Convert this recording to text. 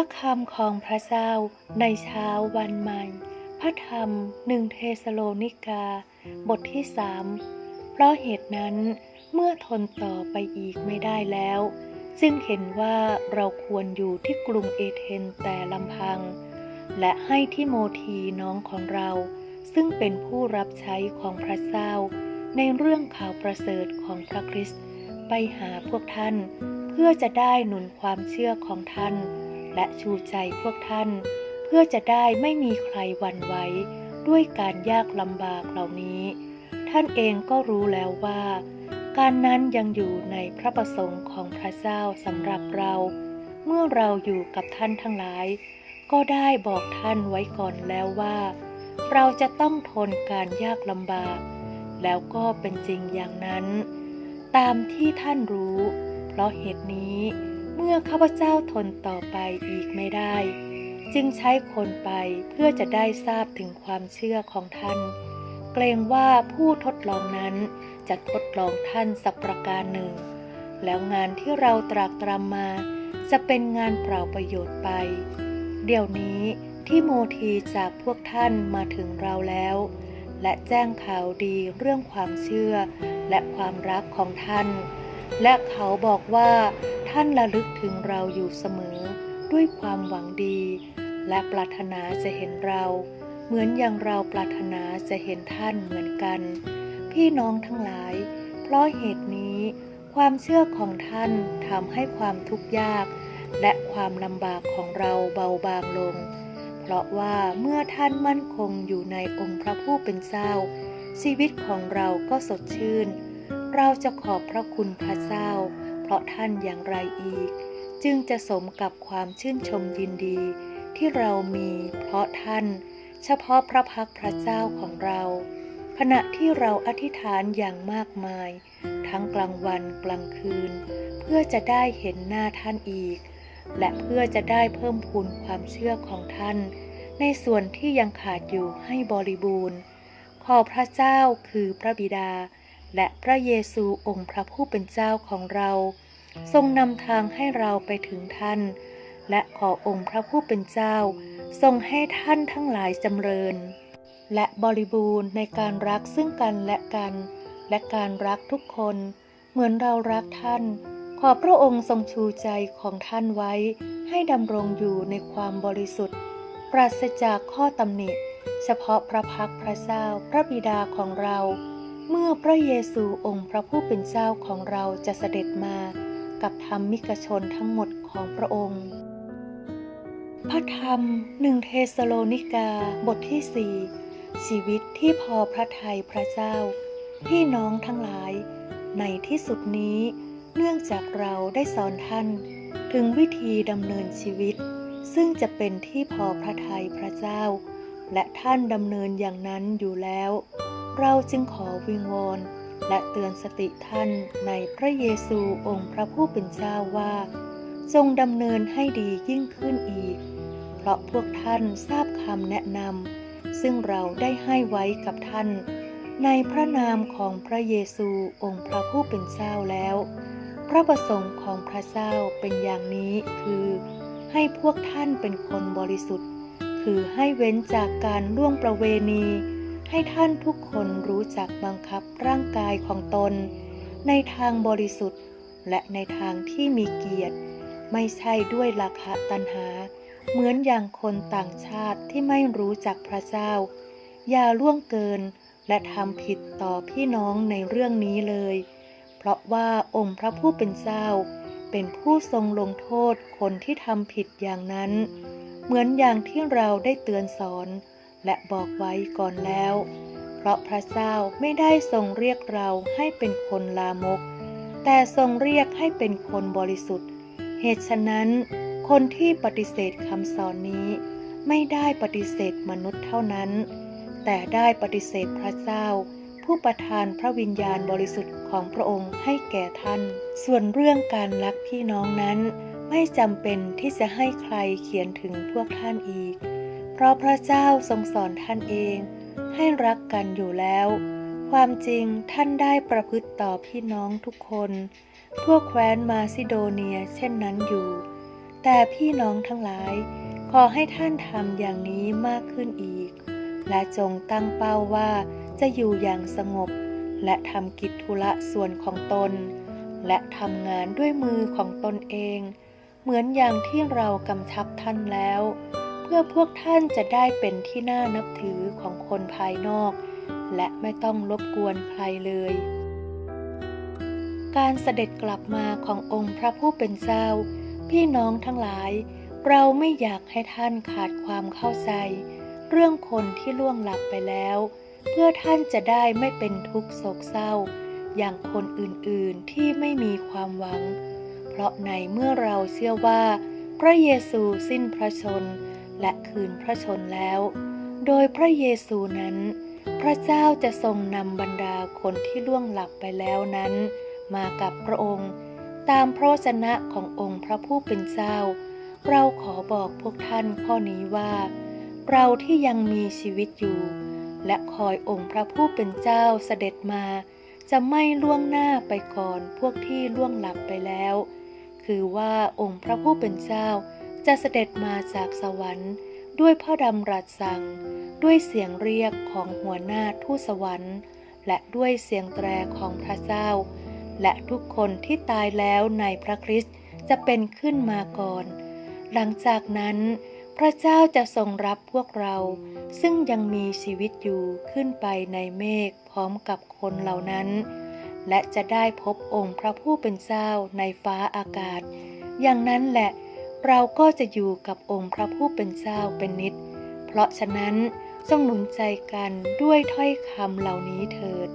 ระคำของพระเจ้าในเช้าวันใหม่ พระธรรมหนึ่งเทสโลนิกา บทที่สามเพราะเหตุนั้นเมื่อทนต่อไปอีกไม่ได้แล้วจึงเห็นว่าเราควรอยู่ที่กรุงเอเธนแต่ลำพัง และให้ทิโมธีน้องของเรา ซึ่งเป็นผู้รับใช้ของพระเจ้า ในเรื่องข่าวประเสริฐของพระคริสต์ไปหาพวกท่าน เพื่อจะได้หนุนความเชื่อของท่าน และชูใจพวกท่าน เพื่อจะได้ไม่มีใครวันไหวด้วยการยากลำบากเหล่านี้ ท่านเองก็รู้แล้วว่า การนั้นยังอยู่ในพระประสงค์ของพระเจ้าสำหรับเรา เมื่อเราอยู่กับท่านทั้งหลาย ก็ได้บอกท่านไว้ก่อนแล้วว่า เราจะต้องทนการยากลำบาก แล้วก็เป็นจริงอย่างนั้น ตามที่ท่านรู้ เพราะเหตุนี้ เมื่อข้าพเจ้าทนต่อไปอีกไม่ได้ จึงใช้คนไปเพื่อจะได้ทราบถึงความเชื่อของท่าน เกรงว่าผู้ทดลองนั้นจะทดลองท่านสักประการหนึ่ง แล้วงานที่เราตรากตรำมาจะเป็นงานเปล่าประโยชน์ไป เดี๋ยวนี้ที่โมทีจากพวกท่านมาถึงเราแล้ว และแจ้งข่าวดีเรื่องความเชื่อและความรักของท่าน และเขาบอกว่าท่านระลึกถึงเราอยู่เสมอด้วยความหวังดี และปรารถนาจะเห็นเรา เหมือนอย่างเราปรารถนาจะเห็นท่านเหมือนกัน พี่น้องทั้งหลาย เพราะเหตุนี้ ความเชื่อของท่านทำให้ความทุกข์ยาก และความลำบากของเราเบาบางลง เพราะว่าเมื่อท่านมั่นคงอยู่ในองค์พระผู้เป็นเจ้าชีวิตของเราก็สดชื่น เราจะขอบพระคุณพระเจ้า เพราะท่านอย่างไรอีก จึงจะสมกับความชื่นชมยินดี ที่เรามีเพราะท่าน เฉพาะพระพักพระเจ้าของเรา ขณะที่เราอธิษฐานอย่างมากมาย ทั้งกลางวันกลางคืน เพื่อจะได้เห็นหน้าท่านอีก และเพื่อจะได้เพิ่มพูนความเชื่อของท่าน ในส่วนที่ยังขาดอยู่ให้บริบูรณ์ ขอพระเจ้าคือพระบิดา และพระเยซูองค์พระผู้เป็นเจ้าของเรา ทรงนำทางให้เราไปถึงท่าน และขอองค์พระผู้เป็นเจ้า ทรงให้ท่านทั้งหลายจำเริญ และบริบูรณ์ในการรักซึ่งกันและกัน และการรักทุกคน เหมือนเรารักท่าน ขอพระองค์ทรงชูใจของท่านไว้ ให้ดำรงอยู่ในความบริสุทธิ์ ปราศจากข้อตำหนิเฉพาะพระพักพระเจ้าพระบิดาของเรา เมื่อพระเยซูองค์พระผู้เป็นเจ้าของเราจะเสด็จมากับธรรมมิกชนทั้งหมดของพระองค์ พระธรรมหนึ่งเทสโลนิกาบทที่สี่ชีวิตที่พอพระทัยพระเจ้า พี่น้องทั้งหลาย ในที่สุดนี้ เนื่องจากเราได้สอนท่าน ถึงวิธีดำเนินชีวิต ซึ่งจะเป็นที่พอพระทัยพระเจ้า และท่านดำเนินอย่างนั้นอยู่แล้ว เราจึงขอวิงวอนและเตือนสติท่านในพระเยซูองค์พระผู้เป็นเจ้าว่า จงดำเนินให้ดียิ่งขึ้นอีก เพราะพวกท่านทราบคำแนะนำซึ่งเราได้ให้ไว้กับท่าน ในพระนามของพระเยซูองค์พระผู้เป็นเจ้าแล้ว พระประสงค์ของพระเจ้าเป็นอย่างนี้คือ ให้พวกท่านเป็นคนบริสุทธิ์ คือให้เว้นจากการล่วงประเวณี ให้ท่านทุกคนรู้จักบังคับร่างกายของตน ในทางบริสุทธิ์ และในทางที่มีเกียรติ ไม่ใช่ด้วยราคะตัณหา เหมือนอย่างคนต่างชาติที่ไม่รู้จักพระเจ้า อย่าล่วงเกินและทำผิดต่อพี่น้องในเรื่องนี้เลย เพราะว่าองค์พระผู้เป็นเจ้า เป็นผู้ทรงลงโทษคนที่ทำผิดอย่างนั้น เหมือนอย่างที่เราได้เตือนสอน และบอกไว้ก่อนแล้ว เพราะพระเจ้าไม่ได้ทรงเรียกเราให้เป็นคนลามก แต่ทรงเรียกให้เป็นคนบริสุทธิ์ เหตุฉะนั้น คนที่ปฏิเสธคำสอนนี้ ไม่ได้ปฏิเสธมนุษย์เท่านั้น แต่ได้ปฏิเสธพระเจ้า ผู้ประทานพระวิญญาณบริสุทธิ์ของพระองค์ให้แก่ท่าน ส่วนเรื่องการรักพี่น้องนั้น ไม่จำเป็นที่จะให้ใครเขียนถึงพวกท่านอีก ราะพระเจ้าทรงสอนท่านเองให้รักกันอยู่แล้ว ความจริงท่านได้ประพฤติต่อพี่น้องทุกคน ทั่วแคว้นมาซิโดเนียเช่นนั้นอยู่ แต่พี่น้องทั้งหลาย ขอให้ท่านทำอย่างนี้มากขึ้นอีก และจงตั้งเป้าว่าจะอยู่อย่างสงบ และทำกิจธุระส่วนของตน และทำงานด้วยมือของตนเอง เหมือนอย่างที่เรากำชับท่านแล้ว พื่อพวกท่านจะได้เป็นที่น่านับถือของคนภายนอก และไม่ต้องรบกวนใครเลย การเสด็จกลับมาขององค์พระผู้เป็นเจ้า พี่น้องทั้งหลาย เราไม่อยากให้ท่านขาดความเข้าใจ เรื่องคนที่ล่วงลับไปแล้ว เพื่อท่านจะได้ไม่เป็นทุกข์โศกเศร้า อย่างคนอื่นๆที่ไม่มีความหวัง เพราะในเมื่อเราเชื่อว่า พระเยซูสิ้นพระชน และคืนพระชนแล้ว โดยพระเยซูนั้น พระเจ้าจะทรงนำบรรดาคนที่ล่วงหลับไปแล้วนั้น มากับพระองค์ ตามพระวจนะขององค์พระผู้เป็นเจ้า เราขอบอกพวกท่านข้อนี้ว่า เราที่ยังมีชีวิตอยู่ และคอยองค์พระผู้เป็นเจ้าเสด็จมา จะไม่ล่วงหน้าไปก่อนพวกที่ล่วงหลับไปแล้ว คือว่าองค์พระผู้เป็นเจ้า จะเสด็จมาจากสวรรค์ด้วยพระดำรัสสั่ง ด้วยเสียงเรียกของหัวหน้าทูตสวรรค์ และด้วยเสียงแตรของพระเจ้า และทุกคนที่ตายแล้วในพระคริสต์จะเป็นขึ้นมาก่อน หลังจากนั้น พระเจ้าจะทรงรับพวกเรา ซึ่งยังมีชีวิตอยู่ขึ้นไปในเมฆพร้อมกับคนเหล่านั้น และจะได้พบองค์พระผู้เป็นเจ้าในฟ้าอากาศ อย่างนั้นแหละ เราก็จะอยู่กับองค์พระผู้เป็นเจ้าเป็นนิด เพราะฉะนั้นจงหนุนใจกันด้วยถ้อยคำเหล่านี้เถิด